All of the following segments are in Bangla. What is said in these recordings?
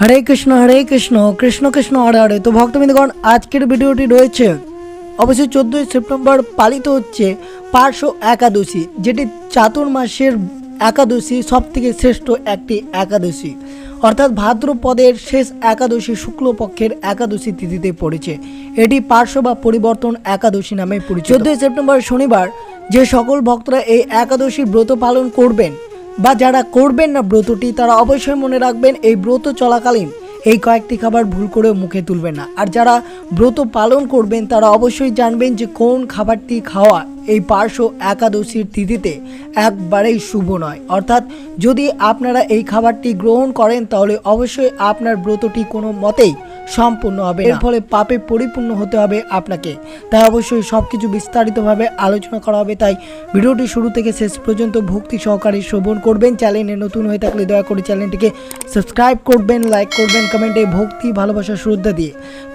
হরে কৃষ্ণ হরে কৃষ্ণ কৃষ্ণ কৃষ্ণ, হরে হরে। তো ভক্তবৃন্দগণ, আজকের ভিডিওটি রয়েছে, অবশ্যই চোদ্দোই সেপ্টেম্বর পালিত হচ্ছে পার্শ্ব একাদশী, যেটি চাতুর্মাসের একাদশী সব থেকে শ্রেষ্ঠ একটি একাদশী। অর্থাৎ ভাদ্রপদের শেষ একাদশী শুক্লপক্ষের একাদশী তিথিতে পড়েছে। এটি পার্শ্ব বা পরিবর্তন একাদশী নামে পরিচিত। চোদ্দোই সেপ্টেম্বর শনিবার যে সকল ভক্তরা এই একাদশীর ব্রত পালন করবেন বা যারা করবেন না ব্রতটি, তারা অবশ্যই মনে রাখবেন এই ব্রত চলাকালীন এই কয়েকটি খাবার ভুল করে মুখে তুলবেন না। আর যারা ব্রত পালন করবেন, তারা অবশ্যই জানবেন যে কোন খাবারটি খাওয়া এই পার্শ্ব একাদশীর তিথিতে একবারেই শুভ নয়। অর্থাৎ যদি আপনারা এই খাবারটি গ্রহণ করেন, তাহলে অবশ্যই আপনার ব্রতটি কোনো মতেই সম্পূর্ণ হবে এর ফলে পাপে পরিপূর্ণ হতে হবে আপনাকে। তাই অবশ্যই সব কিছু বিস্তারিতভাবে আলোচনা করা হবে। তাই ভিডিওটি শুরু থেকে শেষ পর্যন্ত ভক্তি সহকারে শ্রবণ করবেন। চ্যানেলে নতুন হয়ে থাকলে দয়া করে চ্যানেলটিকে সাবস্ক্রাইব করবেন, লাইক করবেন, কমেন্টে ভক্তি, ভালোবাসা, শ্রদ্ধা দিয়ে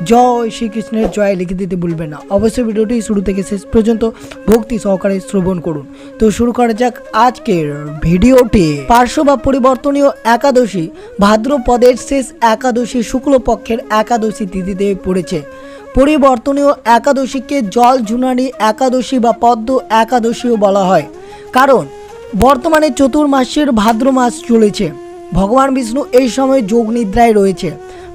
জয় শ্রীকৃষ্ণের জয় লিখে দিতে ভুলবেন না। অবশ্যই ভিডিওটি শুরু থেকে শেষ পর্যন্ত ভক্তি সহকারে শ্রবণ করুন। তো শুরু করা যাক আজকের ভিডিওটি। পার্শ্ব বা পরিবর্তনীয় একাদশী, ভাদ্রপদের শেষ একাদশী শুক্লপক্ষের একাদশী তিথিতে পড়েছে। পরিবর্তনীয় একাদশীকে জল ঝুনারি একাদশী বা পদ্ম একাদশীও বলা হয়। কারণ, বর্তমানে চতুর্মাসের ভাদ্র মাস চলেছে। ভগবান বিষ্ণু এই সময় যোগ নিদ্রায় রয়েছে।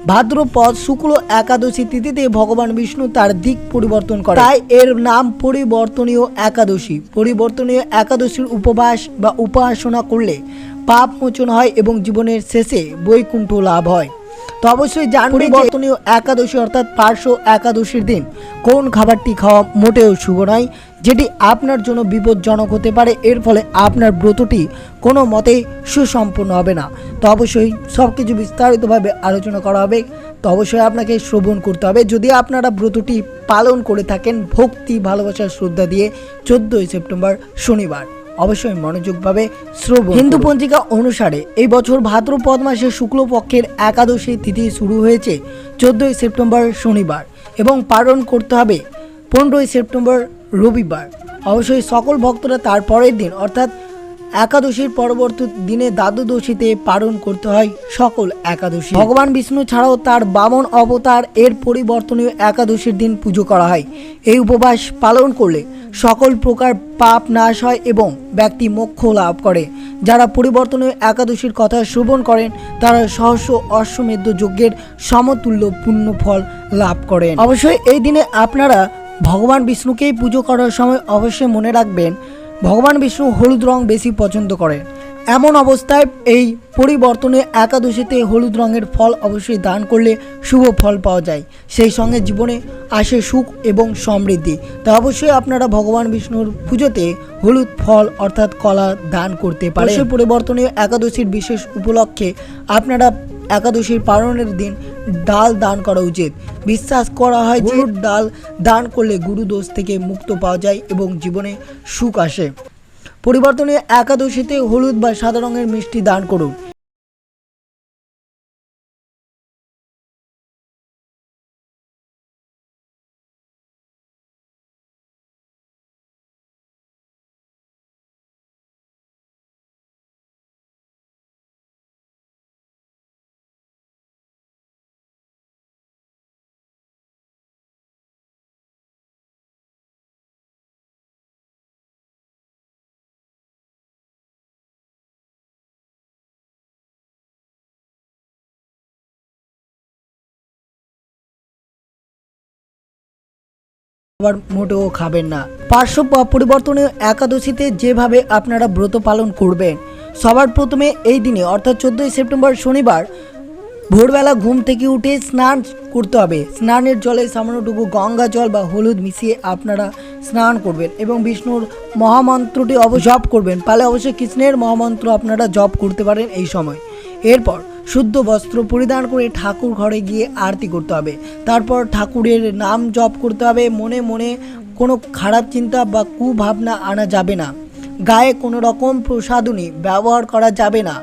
ভাদ্রপদ শুক্ল একাদশী তিথিতে ভগবান বিষ্ণু তার দিক পরিবর্তন করে তাই এর নাম পরিবর্তনীয় একাদশী। পরিবর্তনীয় একাদশীর উপবাস বা উপাসনা করলে পাপ মোচন হয় এবং জীবনের শেষে বৈকুণ্ঠ লাভ হয়। তো অবশ্যই জানবে পরিবর্তনীয় একাদশী অর্থাৎ পার্শ্ব একাদশীর দিন কোন খাবারটি খাওয়া মোটেও শুভ নয়, যেটি আপনার জন্য বিপজ্জনক হতে পারে। এর ফলে আপনার ব্রতটি কোনো মতেই সুসম্পন্ন হবে না। তো অবশ্যই সব কিছু বিস্তারিতভাবে আলোচনা করা হবে। তো অবশ্যই আপনাকে শ্রবণ করতে হবে। যদি আপনারা ব্রতটি পালন করে থাকেন, ভক্তি, ভালোবাসার শ্রদ্ধা দিয়ে চোদ্দোই সেপ্টেম্বর শনিবার। অবশ্যই মনোযোগভাবে শ্রবণ হিন্দু পঞ্জিকা অনুসারে এই বছর ভাদ্রপদ মাসে শুক্লপক্ষের একাদশী তিথি শুরু হয়েছে চোদ্দোই সেপ্টেম্বর শনিবার এবং পালন করতে হবে পনেরোই সেপ্টেম্বর রবিবার। অবশ্যই সকল ভক্তরা তার পরের দিন অর্থাৎ একাদশীর পরবর্তী দিনে দ্বাদশীতে পালন করতে হয় সকল একাদশী। ভগবান বিষ্ণু ছাড়াও তার বামন অবতার, এর পরিবর্তনীয় একাদশীর দিন পুজো করা হয়। এই উপবাস পালন করলে সকল প্রকার পাপ নাশ হয় এবং ব্যক্তি মোক্ষ লাভ করে। যারা পরিবর্তনীয় একাদশীর কথা শ্রবণ করেন, তারা সহস্র অশ্বমেধ যজ্ঞের সমতুল্য পুণ্য ফল লাভ করেন। অবশ্যই এই দিনে আপনারা ভগবান বিষ্ণুকেই পুজো করার সময় অবশ্যই মনে রাখবেন ভগবান বিষ্ণু হলুদ রং বেশি পছন্দ করেন এমন অবস্থায় এই পরিবর্তনে একাদশীতে হলুদ রঙের ফল অবশ্যই দান করলে শুভ ফল পাওয়া যায়। সেই সঙ্গে জীবনে আসে সুখ এবং সমৃদ্ধি। তা অবশ্যই আপনারা ভগবান বিষ্ণুর পুজোতে হলুদ ফল অর্থাৎ কলা দান করতে পারেন। অবশ্যই পরিবর্তনীয় একাদশীর বিশেষ উপলক্ষে আপনারা একাদশীর পালনের দিন ডাল দান করা উচিত। বিশ্বাস করা হয় যে ডাল দান করলে গুরু দোষ থেকে মুক্ত পাওয়া যায় এবং জীবনে সুখ আসে। পরিবর্তনে একাদশীতে হলুদ বা সাদা রঙের মিষ্টি দান করুন। আবার মোটেও খাবেন না। পার্শ্ব প- পরিবর্তনীয় একাদশীতে যেভাবে আপনারা ব্রত পালন করবেন, সবার প্রথমে এই দিনে, অর্থাৎ চোদ্দোই সেপ্টেম্বর শনিবার, ভোরবেলা ঘুম থেকে উঠে স্নান করতে হবে। স্নানের জলে সামান্যটুকু গঙ্গা জল বা হলুদ মিশিয়ে আপনারা স্নান করবেন এবং বিষ্ণুর মহামন্ত্রটি জপ করবেন। পালে অবশ্যই কৃষ্ণের মহামন্ত্র আপনারা জপ করতে পারেন এই সময়। এরপর শুদ্ধ বস্ত্র পরিধান করে ঠাকুর ঘরে গিয়ে আরতি করতে হবে। তারপর ঠাকুরের নাম জপ করতে হবে। মনে মনে কোনো খারাপ চিন্তা বা কুভাবনা আনা যাবে না। গায়ে কোনো রকম প্রসাধনী ব্যবহার করা যাবে না।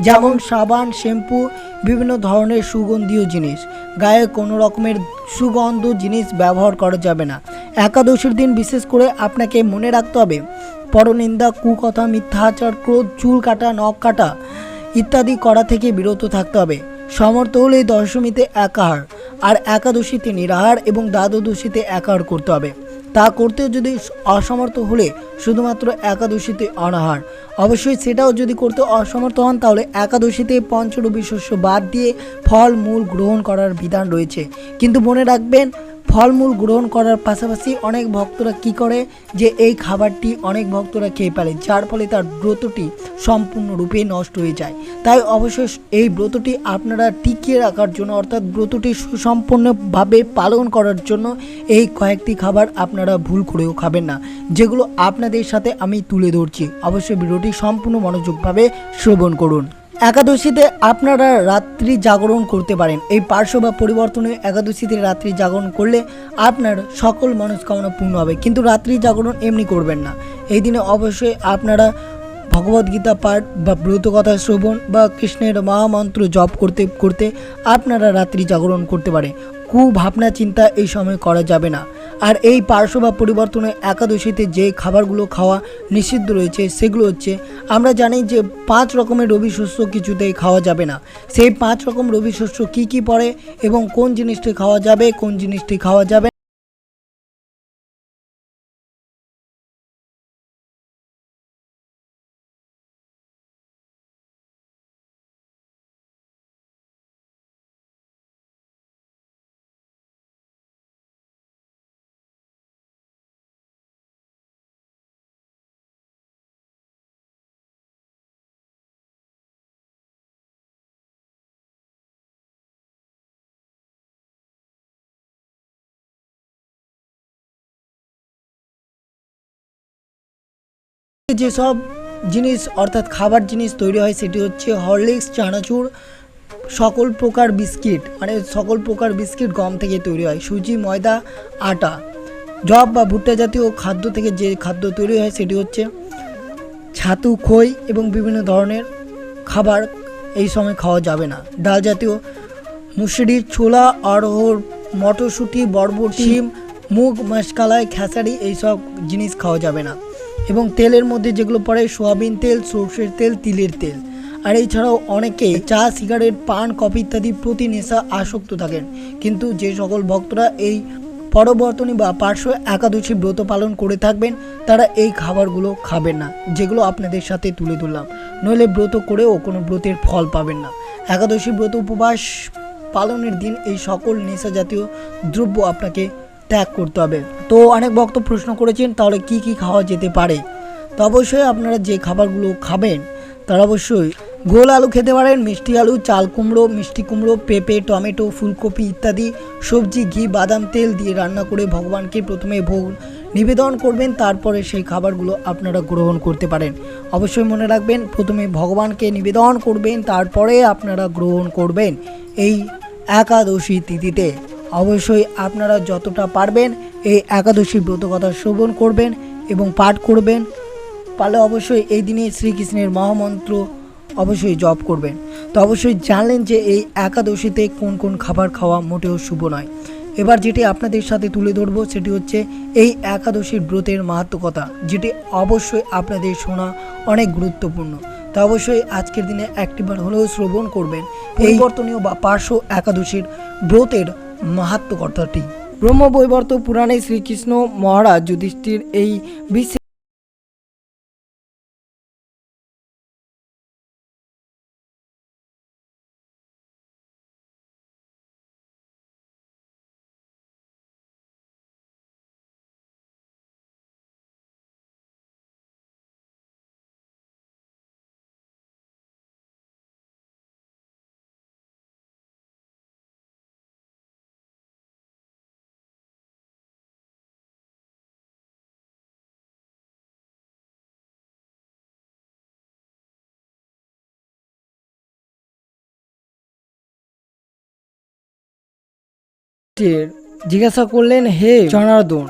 যেমন সাবান, শ্যাম্পু, বিভিন্ন ধরনের সুগন্ধীয় জিনিস। গায়ে কোনো রকমের সুগন্ধ জিনিস ব্যবহার করা যাবে না। একাদশীর দিন বিশেষ করে আপনাকে মনে রাখতে হবে, পরনিন্দা, কুকথা, মিথ্যাচার, ক্রোধ, চুল কাটা, নখ কাটা ইত্যাদি করা থেকে বিরত থাকতে হবে। সমর্থ হলে দশমীতে একাহার, আর একাদশীতে নিরাহার এবং দ্বাদশীতে একাহার করতে হবে। তা করতেও যদি অসমর্থ হলে শুধুমাত্র একাদশীতে অনাহার। অবশ্যই সেটাও যদি করতে অসমর্থ হন, তাহলে একাদশীতে পঞ্চরবি শস্য বাদ দিয়ে ফল, মূল গ্রহণ করার বিধান রয়েছে। কিন্তু মনে রাখবেন ফলমূল গ্রহণ করার পাশাপাশি অনেক ভক্তরা কি করে যে এই খাবারটি অনেক ভক্তরা খেয়ে ফেলে যার ফলে তার ব্রতটি সম্পূর্ণরূপে নষ্ট হয়ে যায়। তাই অবশ্যই এই ব্রতটি আপনারা টিকিয়ে রাখার জন্য, অর্থাৎ ব্রতটি সুসম্পূর্ণভাবে পালন করার জন্য এই কয়েকটি খাবার আপনারা ভুল করেও খাবেন না, যেগুলো আপনাদের সাথে আমি তুলে ধরছি। অবশ্যই ভিডিওটি সম্পূর্ণ মনোযোগভাবে শ্রবণ করুন। একাদশীতে আপনারা রাত্রি জাগরণ করতে পারেন। এই পার্শ্ব বা পরিবর্তনে একাদশীতে রাত্রি জাগরণ করলে আপনার সকল মনস্কামনা পূর্ণ হবে। কিন্তু রাত্রি জাগরণ এমনি করবেন না। এই দিনে অবশ্যই আপনারা ভগবদ্গীতা পাঠ বা ব্রতকথা শ্রবণ বা কৃষ্ণের মহামন্ত্র জপ করতে করতে আপনারা রাত্রি জাগরণ করতে পারে কুভাবনা চিন্তা এই সময় করা যাবে না। আর এই পার্শ্ব বা পরিবর্তনে একাদশীতে যে খাবারগুলো খাওয়া নিষিদ্ধ রয়েছে, সেগুলো হচ্ছে, আমরা জানি যে পাঁচ রকমের রবি শস্য কিছুতেই খাওয়া যাবে না। সেই পাঁচ রকম রবি শস্য কী কী পড়ে এবং কোন জিনিসটি খাওয়া যাবে, কোন জিনিসটি খাওয়া যাবে যেসব জিনিস অর্থাৎ খাবার জিনিস তৈরি হয় সেটি হচ্ছে হরলিক্স চানাচুর সকল প্রকার বিস্কিট মানে সকল প্রকার বিস্কিট গম থেকে তৈরি হয়। সুজি ময়দা আটা জব বা ভুট্টা জাতীয় খাদ্য থেকে যে খাদ্য তৈরি হয় সেটি হচ্ছে ছাতু খই এবং বিভিন্ন ধরনের খাবার এই সময় খাওয়া যাবে না। ডাল জাতীয় মুসুরি ছোলা অরহর মটরশুঁটি বরবটি শিম। মুগ মাসকালাই খেসারি এইসব জিনিস খাওয়া যাবে না। এবং তেলের মধ্যে যেগুলো পড়ে, সোয়াবিন তেল, সর্ষের তেল, তিলের তেল। আর এছাড়াও অনেকে চা, সিগারেট, পান, কফি ইত্যাদি প্রতি নেশা আসক্ত থাকেন। কিন্তু যে সকল ভক্তরা এই পরবর্তনী বা পার্শ্ব একাদশী ব্রত পালন করে থাকবেন, তারা এই খাবারগুলো খাবেন না, যেগুলো আপনাদের সাথে তুলে ধরলাম। নইলে ব্রত করেও কোনো ব্রতের ফল পাবেন না। একাদশী ব্রত উপবাস পালনের দিন এই সকল নেশা জাতীয় দ্রব্য আপনাকে ত্যাগ করতে হবে। তো অনেক ভক্ত প্রশ্ন করেছেন, তাহলে কি কি খাওয়া যেতে পারে? তো অবশ্যই আপনারা যে খাবারগুলো খাবেন, তারা অবশ্যই গোল আলু খেতে পারেন, মিষ্টি আলু, চাল কুমড়ো, মিষ্টি কুমড়ো, পেঁপে, টমেটো, ফুলকপি ইত্যাদি, সবজি, ঘি, বাদাম, তেল দিয়ে রান্না করে ভগবানকে প্রথমে ভোগ নিবেদন করবেন, তারপরে সেই খাবারগুলো আপনারা গ্রহণ করতে পারেন। অবশ্যই মনে রাখবেন, প্রথমে ভগবানকে নিবেদন করবেন, তারপরে আপনারা গ্রহণ করবেন এই একাদশী তিথিতে। অবশ্যই আপনারা যতটা পারবেন এই একাদশী ব্রত কথা শ্রবণ করবেন এবং পাঠ করবেন। পারলে অবশ্যই এই দিনে শ্রীকৃষ্ণের মহামন্ত্র অবশ্যই জপ করবেন। তো অবশ্যই জানলেন যে এই একাদশীতে কোন কোন খাবার খাওয়া মোটেও শুভ নয়। এবার যেটি আপনাদের সাথে তুলে ধরবো সেটি হচ্ছে এই একাদশীর ব্রতের মাহাত্মকতা যেটি অবশ্যই আপনাদের শোনা অনেক গুরুত্বপূর্ণ। তা অবশ্যই আজকের দিনে একটিবার হলেও শ্রবণ করবেন। পরিবর্তনীয় বা পার্শ্ব একাদশীর ব্রতের মাহাত্মকতাটি ব্রহ্মবৈবর্ত পুরাণে শ্রীকৃষ্ণ মহারাজ যুধিষ্ঠির এই বিশ্বে জিজ্ঞাসা করলেন, হে জনার্দন,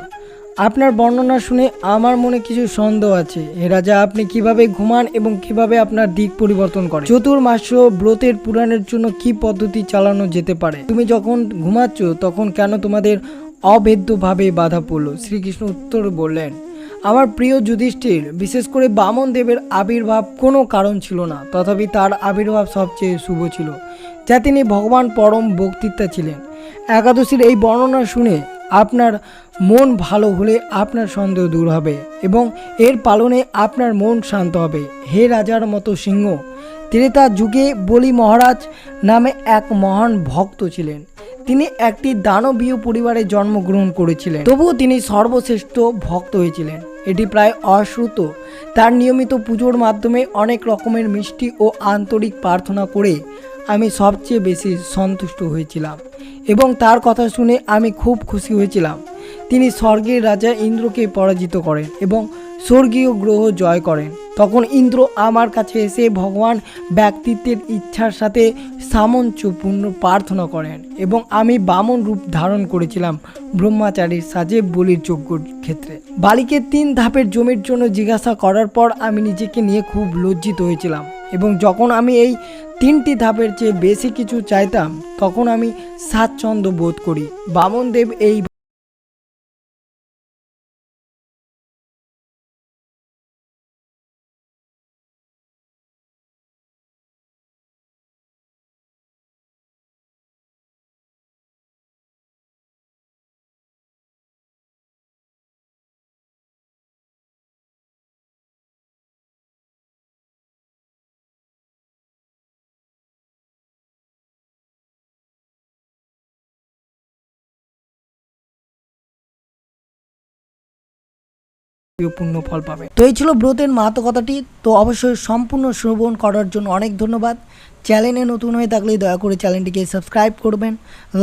আপনার বর্ণনা শুনে আমার মনে কিছু সন্দেহ আছে। হে রাজা, আপনি কীভাবে ঘুমান এবং কীভাবে আপনার দিক পরিবর্তন করেন? চতুর্মাস ব্রতের পুরাণের জন্য কি পদ্ধতি চালানো যেতে পারে? তুমি যখন ঘুমাচ্ছ, তখন কেন তোমাদের অভেদ্যভাবে বাধা পড়ল? শ্রীকৃষ্ণ উত্তর বললেন আমার প্রিয় যুধিষ্ঠির, বিশেষ করে বামন দেবের আবির্ভাব কোনো কারণ ছিল না, তথাপি তার আবির্ভাব সবচেয়ে শুভ ছিল, যা তিনি ভগবান পরম বক্তৃতা ছিলেন। একাদশীর এই বর্ণনা শুনে আপনার মন ভালো হলে আপনার সন্দেহ দূর হবে এবং এর পালনে আপনার মন শান্ত হবে। হে রাজার মতো সিংহ ত্রেতা যুগে বলি মহারাজ নামে এক মহান ভক্ত ছিলেন। তিনি একটি দানবীয় পরিবারে জন্মগ্রহণ করেছিলেন। তবুও তিনি সর্বশ্রেষ্ঠ ভক্ত হয়েছিলেন। এটি প্রায় অশ্রুত। তার নিয়মিত পুজোর মাধ্যমে অনেক রকমের মিষ্টি ও আন্তরিক প্রার্থনা করে আমি সবচেয়ে বেশি সন্তুষ্ট হয়েছিলাম এবং তার কথা শুনে আমি খুব খুশি হয়েছিলাম। তিনি স্বর্গের রাজা ইন্দ্রকে পরাজিত করেন এবং স্বর্গীয় গ্রহ জয় করেন তখন ইন্দ্র আমার কাছে এসে ভগবান ব্যক্তিত্বের ইচ্ছার সাথে সামঞ্জস্যপূর্ণ প্রার্থনা করেন এবং আমি বামন রূপ ধারণ করেছিলাম ব্রহ্মাচারীর সাজে বলির যোগ্য ক্ষেত্রে। বালিকে তিন ধাপের জমির জন্য জিজ্ঞাসা করার পর আমি নিজেকে নিয়ে খুব লজ্জিত হয়েছিলাম এবং যখন আমি এই তিনটি ধাপের চেয়ে বেশি কিছু চাইতাম, তখন আমি স্বাচ্ছন্দ্য বোধ করি। বামনদেব এই পূর্ণ ফল পাবে। তো এই ছিল ব্রতের মাহাত্ম কথাটি তো অবশ্যই সম্পূর্ণ শ্রবণ করার জন্য অনেক ধন্যবাদ। চ্যানেলে নতুন হয়ে থাকলে দয়া করে চ্যানেলটিকে সাবস্ক্রাইব করবেন,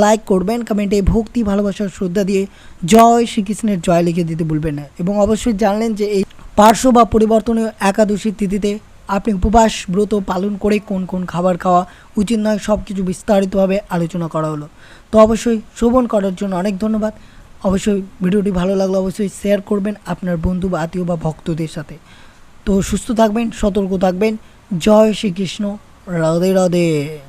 লাইক করবেন, কমেন্টে ভক্তি, ভালোবাসার শ্রদ্ধা দিয়ে জয় শ্রীকৃষ্ণের জয় লিখে দিতে ভুলবেন না। এবং অবশ্যই জানলেন যে এই পার্শ্ব বা পরিবর্তনীয় একাদশীর তিথিতে আপনি উপবাস, ব্রত পালন করে কোন কোন খাবার খাওয়া উচিত নয় সব কিছু বিস্তারিতভাবে আলোচনা করা হলো। তো অবশ্যই শ্রবণ করার জন্য অনেক ধন্যবাদ। অবশ্যই ভিডিওটি ভালো লাগলে অবশ্যই শেয়ার করবেন আপনার বন্ধু বা আত্মীয় বা ভক্তদের সাথে। তো সুস্থ থাকবেন, সতর্ক থাকবেন। জয় শ্রীকৃষ্ণ। রাধে রাধে।